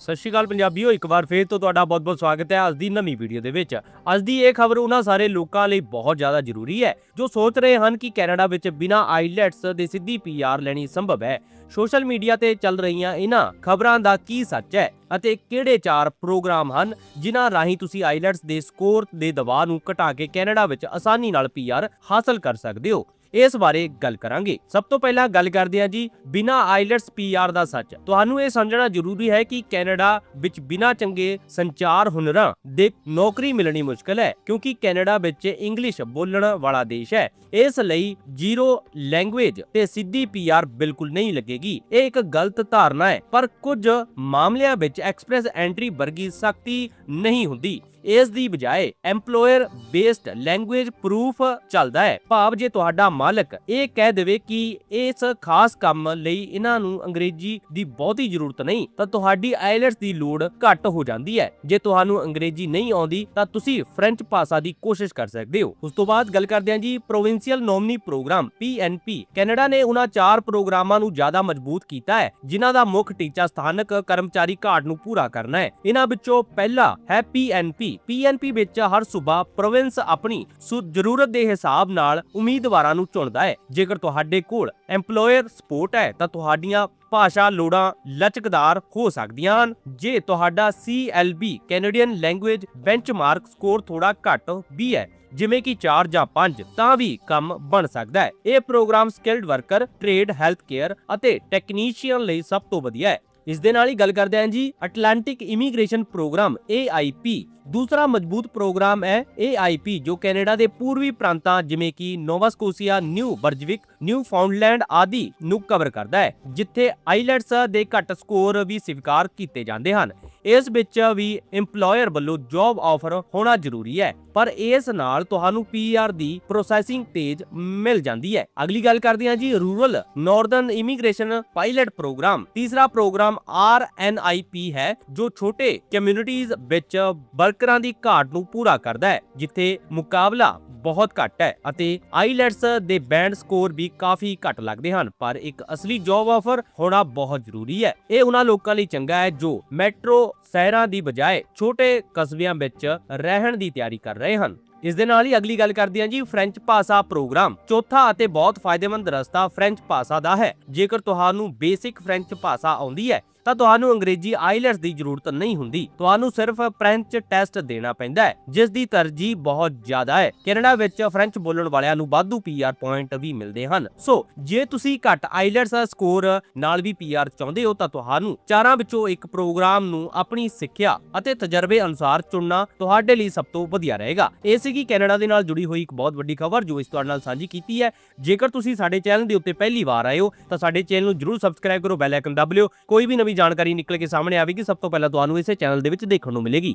ਸਤਿ ਸ਼੍ਰੀ ਅਕਾਲ ਪੰਜਾਬੀਓ, ਇੱਕ ਵਾਰ ਫੇਰ ਤੋਂ ਤੁਹਾਡਾ ਬਹੁਤ-ਬਹੁਤ ਸਵਾਗਤ ਹੈ ਅੱਜ ਦੀ ਨਵੀਂ ਵੀਡੀਓ ਦੇ ਵਿੱਚ। ਅੱਜ ਦੀ ਇਹ ਖਬਰ ਉਹਨਾਂ ਸਾਰੇ ਲੋਕਾਂ ਲਈ ਬਹੁਤ ਜ਼ਿਆਦਾ ਜ਼ਰੂਰੀ ਹੈ, ਜੋ ਸੋਚ ਰਹੇ ਹਨ ਕਿ ਕੈਨੇਡਾ ਵਿੱਚ ਬਿਨਾਂ ਆਈਲੈਟਸ ਦੇ ਸਿੱਧੀ ਪੀਆਰ ਲੈਣੀ ਸੰਭਵ ਹੈ। ਸੋਸ਼ਲ ਮੀਡੀਆ ਤੇ ਚੱਲ ਰਹੀਆਂ ਇਹਨਾਂ ਖਬਰਾਂ ਦਾ ਕੀ ਸੱਚ ਹੈ ਅਤੇ ਕਿਹੜੇ ਚਾਰ ਪ੍ਰੋਗਰਾਮ ਹਨ, ਜਿਨ੍ਹਾਂ ਰਾਹੀਂ ਤੁਸੀਂ ਆਈਲੈਟਸ ਦੇ ਸਕੋਰ ਦੇ ਦਬਾਅ ਨੂੰ ਘਟਾ ਕੇ ਕੈਨੇਡਾ ਵਿੱਚ ਆਸਾਨੀ ਨਾਲ ਪੀਆਰ ਹਾਸਲ ਕਰ ਸਕਦੇ ਹੋ। ਇਸ ਬਾਰੇ ਗੱਲ ਕਰਾਂਗੇ। ਸਭ ਤੋਂ ਪਹਿਲਾਂ ਗੱਲ ਕਰਦੇ ਹਾਂ ਜੀ, ਬਿਨਾ ਆਈਲੈਟਸ ਪੀਆਰ ਦਾ ਸੱਚ। ਤੁਹਾਨੂੰ ਇਹ ਸਮਝਣਾ ਜ਼ਰੂਰੀ ਹੈ ਕਿ ਕੈਨੇਡਾ ਵਿੱਚ ਬਿਨਾ ਚੰਗੇ ਸੰਚਾਰ ਹੁਨਰਾਂ ਦੇ ਨੌਕਰੀ ਮਿਲਣੀ ਮੁਸ਼ਕਲ ਹੈ, ਕਿਉਂਕਿ ਕੈਨੇਡਾ ਵਿੱਚ ਇੰਗਲਿਸ਼ ਬੋਲਣ ਵਾਲਾ ਦੇਸ਼ ਹੈ। ਇਸ ਲਈ ਜ਼ੀਰੋ ਲੈਂਗੁਏਜ ਤੇ ਸਿੱਧੀ ਪੀਆਰ ਬਿਲਕੁਲ ਨਹੀਂ ਲੱਗੇਗੀ। ਇਹ ਇੱਕ ਗਲਤ ਧਾਰਨਾ ਹੈ, ਪਰ ਕੁਝ ਮਾਮਲਿਆਂ ਵਿੱਚ ਐਕਸਪ੍ਰੈਸ ਐਂਟਰੀ ਵਰਗੀ ਸਖਤੀ ਨਹੀਂ ਹੁੰਦੀ। ਇਸ ਦੀ ਬਜਾਏ EMPLOYER ਬੇਸਡ ਲੈਂਗੁਏਜ ਪ੍ਰੂਫ ਚੱਲਦਾ ਹੈ। ਭਾਵ ਜੇ ਤੁਹਾਡਾ ਮਾਲਕ ਇਹ ਕਹਿ ਦੇਵੇ ਕਿ ਇਸ ਖਾਸ ਕੰਮ ਲਈ ਇਹਨਾਂ ਨੂੰ ਅੰਗਰੇਜ਼ੀ ਦੀ ਬਹੁਤੀ ਜ਼ਰੂਰਤ ਨਹੀਂ, ਤਾਂ ਤੁਹਾਡੀ ਆਈਲੈਟਸ ਦੀ ਲੋੜ ਘੱਟ ਹੋ ਜਾਂਦੀ ਹੈ। ਜੇ ਤੁਹਾਨੂੰ ਅੰਗਰੇਜ਼ੀ ਨਹੀਂ ਆਉਂਦੀ, ਤਾਂ ਤੁਸੀਂ ਫ੍ਰੈਂਚ ਭਾਸ਼ਾ ਦੀ ਕੋਸ਼ਿਸ਼ ਕਰ ਸਕਦੇ ਹੋ। ਉਸ ਤੋਂ ਬਾਅਦ ਗੱਲ ਕਰਦੇ ਹਾਂ ਜੀ provincial nominee program PNP Canada ਨੇ ਉਹਨਾਂ ਚਾਰ ਪ੍ਰੋਗਰਾਮਾਂ ਨੂੰ ਜ਼ਿਆਦਾ ਮਜ਼ਬੂਤ ਕੀਤਾ ਹੈ, ਜਿਨ੍ਹਾਂ ਦਾ ਮੁੱਖ ਟੀਚਾ ਸਥਾਨਕ ਕਰਮਚਾਰੀ ਘਾਟ ਨੂੰ ਪੂਰਾ ਕਰਨਾ ਹੈ। ਇਹਨਾਂ ਵਿੱਚੋਂ ਪਹਿਲਾ ਹੈ PNP PNP ਵਿੱਚ ਹਰ ਸੂਬਾ ਪ੍ਰੋਵਿੰਸ ਆਪਣੀ ਜ਼ਰੂਰਤ ਦੇ ਹਿਸਾਬ ਨਾਲ ਉਮੀਦਵਾਰਾਂ ਨੂੰ ਚੁਣਦਾ ਹੈ। ਜੇਕਰ ਤੁਹਾਡੇ ਕੋਲ EMPLOYER ਸਪੋਰਟ ਹੈ, ਤਾਂ ਤੁਹਾਡੀਆਂ ਭਾਸ਼ਾ ਲੋੜਾਂ ਲਚਕਦਾਰ ਹੋ ਸਕਦੀਆਂ ਹਨ। ਜੇ ਤੁਹਾਡਾ CLB Canadian language benchmark score ਥੋੜਾ ਘੱਟ ਵੀ ਹੈ, ਜਿਵੇਂ ਕਿ 4 ਜਾਂ 5 ਤਾਂ ਵੀ ਕੰਮ ਬਣ ਸਕਦਾ ਹੈ। ਇਹ program skilled worker trade health care ਅਤੇ ਟੈਕਨੀਸ਼ੀਅਨ ਲਈ ਸਭ ਤੋਂ ਵਧੀਆ ਹੈ। ਇਸ ਦੇ ਨਾਲ ਹੀ ਗੱਲ ਕਰਦੇ ਹਾਂ ਜੀ ਅਟਲਾਂਟਿਕ ਇਮੀਗ੍ਰੇਸ਼ਨ ਪ੍ਰੋਗਰਾਮ AIP ਦੂਸਰਾ ਮਜ਼ਬੂਤ ਪ੍ਰੋਗਰਾਮ ਹੈ AIP ਜੋ ਕੈਨੇਡਾ ਦੇ ਪੂਰਬੀ ਪ੍ਰਾਂਤਾਂ, ਜਿਵੇਂ ਕਿ ਨੋਵਾ ਸਕੋਸੀਆ, ਨਿਊ ਬਰਜਵਿਕ, ਨਿਊ ਫਾਊਂਡਲੈਂਡ ਆਦਿ ਨੂੰ ਕਵਰ ਕਰਦਾ ਹੈ, ਜਿੱਥੇ ਆਈਲੈਟਸ ਦੇ ਘੱਟ ਸਕੋਰ ਵੀ ਸਵੀਕਾਰ ਕੀਤੇ ਜਾਂਦੇ ਹਨ। ਇਸ ਵਿੱਚ ਵੀ EMPLOYER ਵੱਲੋਂ ਜੌਬ ਆਫਰ ਹੋਣਾ ਜ਼ਰੂਰੀ ਹੈ, ਪਰ ਇਸ ਨਾਲ ਤੁਹਾਨੂੰ PR ਦੀ ਪ੍ਰੋਸੈਸਿੰਗ ਤੇਜ਼ ਮਿਲ ਜਾਂਦੀ ਹੈ। ਅਗਲੀ ਗੱਲ ਕਰਦੇ ਹਾਂ ਜੀ rural northern immigration pilot program ਤੀਸਰਾ ਪ੍ਰੋਗਰਾਮ RNIP ਹੈ, ਜੋ ਛੋਟੇ ਕਮਿਊਨਿਟੀਜ਼ ਵਿੱਚ ਵਰਕਰਾਂ ਦੀ ਘਾਟ ਨੂੰ ਪੂਰਾ ਕਰਦਾ ਹੈ, ਜਿੱਥੇ ਮੁਕਾਬਲਾ ਬਹੁਤ ਘੱਟ ਹੈ ਅਤੇ ਆਈਲੈਟਸ ਦੇ ਬੈਂਡ ਸਕੋਰ ਵੀ ਕਾਫੀ ਘੱਟ ਲੱਗਦੇ ਹਨ, ਪਰ ਇੱਕ ਅਸਲੀ ਜੌਬ ਆਫਰ ਹੋਣਾ ਬਹੁਤ ਜ਼ਰੂਰੀ ਹੈ। ਇਹ ਉਹਨਾਂ ਲੋਕਾਂ ਲਈ ਚੰਗਾ ਹੈ ਜੋ ਮੈਟਰੋ ਸ਼ਹਿਰਾਂ ਦੀ ਬਜਾਏ ਛੋਟੇ ਕਸਬਿਆਂ ਵਿੱਚ ਰਹਿਣ ਦੀ ਤਿਆਰੀ ਕਰ ਰਹੇ ਹਨ। ਇਸ ਦੇ ਨਾਲ ਹੀ ਅਗਲੀ ਗੱਲ ਕਰਦੇ ਹਾਂ ਜੀ ਫ੍ਰੈਂਚ ਭਾਸ਼ਾ ਪ੍ਰੋਗਰਾਮ ਚੌਥਾ ਅਤੇ ਬਹੁਤ ਫਾਇਦੇਮੰਦ ਰਸਤਾ ਫ੍ਰੈਂਚ ਭਾਸ਼ਾ ਦਾ ਹੈ। ਜੇਕਰ ਤੁਹਾਨੂੰ ਬੇਸਿਕ ਫ੍ਰੈਂਚ ਭਾਸ਼ਾ ਆਉਂਦੀ ਹੈ, ਤਾਂ ਤੁਹਾਨੂੰ ਅੰਗਰੇਜ਼ੀ ਆਈਲੈਟਸ ਦੀ ਜ਼ਰੂਰਤ ਨਹੀਂ ਹੁੰਦੀ। ਤੁਹਾਨੂੰ ਸਿਰਫ ਫ੍ਰੈਂਚ ਟੈਸਟ ਦੇਣਾ ਪੈਂਦਾ ਹੈ, ਜਿਸ ਦੀ ਤਰਜੀਹ ਬਹੁਤ ਜ਼ਿਆਦਾ ਹੈ। ਕੈਨੇਡਾ ਵਿੱਚ ਫ੍ਰੈਂਚ ਬੋਲਣ ਵਾਲਿਆਂ ਨੂੰ ਵਾਧੂ ਪੀਆਰ ਪੁਆਇੰਟ ਵੀ ਮਿਲਦੇ ਹਨ। ਸੋ, ਜੇ ਤੁਸੀਂ ਘੱਟ ਆਈਲੈਟਸ ਸਕੋਰ ਨਾਲ ਵੀ ਪੀਆਰ ਚਾਹੁੰਦੇ ਹੋ, ਤਾਂ ਤੁਹਾਨੂੰ ਚਾਰਾਂ ਵਿੱਚੋਂ ਇੱਕ ਪ੍ਰੋਗਰਾਮ ਨੂੰ ਆਪਣੀ ਸਿੱਖਿਆ ਅਤੇ ਤਜਰਬੇ ਅਨੁਸਾਰ ਚੁਣਨਾ ਤੁਹਾਡੇ ਲਈ ਸਭ ਤੋਂ ਵਧੀਆ ਰਹੇਗਾ। ਇਸ ਸੀਗੀ, ਕੈਨੇਡਾ ਦੇ ਨਾਲ ਜੁੜੀ ਹੋਈ ਇੱਕ ਬਹੁਤ ਵੱਡੀ ਖਬਰ ਜੋ ਇਸ ਤੁਹਾਡੇ ਨਾਲ ਸਾਂਝੀ ਕੀਤੀ ਹੈ। ਜੇਕਰ ਤੁਸੀਂ ਸਾਡੇ ਚੈਨਲ ਦੇ ਉੱਤੇ ਪਹਿਲੀ ਵਾਰ ਆਏ ਹੋ, ਤਾਂ ਸਾਡੇ ਚੈਨਲ ਨੂੰ ਜਰੂਰ ਸਬਸਕ੍ਰਾਈਬ ਕਰੋ, ਬੈਲ ਆਈਕਨ ਦਬ ਲਿਓ। ਕੋਈ ਵੀ ਨਵੀਂ ਜਾਣਕਾਰੀ ਨਿਕਲ ਕੇ ਸਾਹਮਣੇ ਆਵੇਗੀ, ਸਭ ਤੋਂ ਪਹਿਲਾਂ ਤੁਹਾਨੂੰ ਇਸੇ ਚੈਨਲ ਦੇ ਵਿੱਚ ਦੇਖਣ ਨੂੰ ਮਿਲੇਗੀ।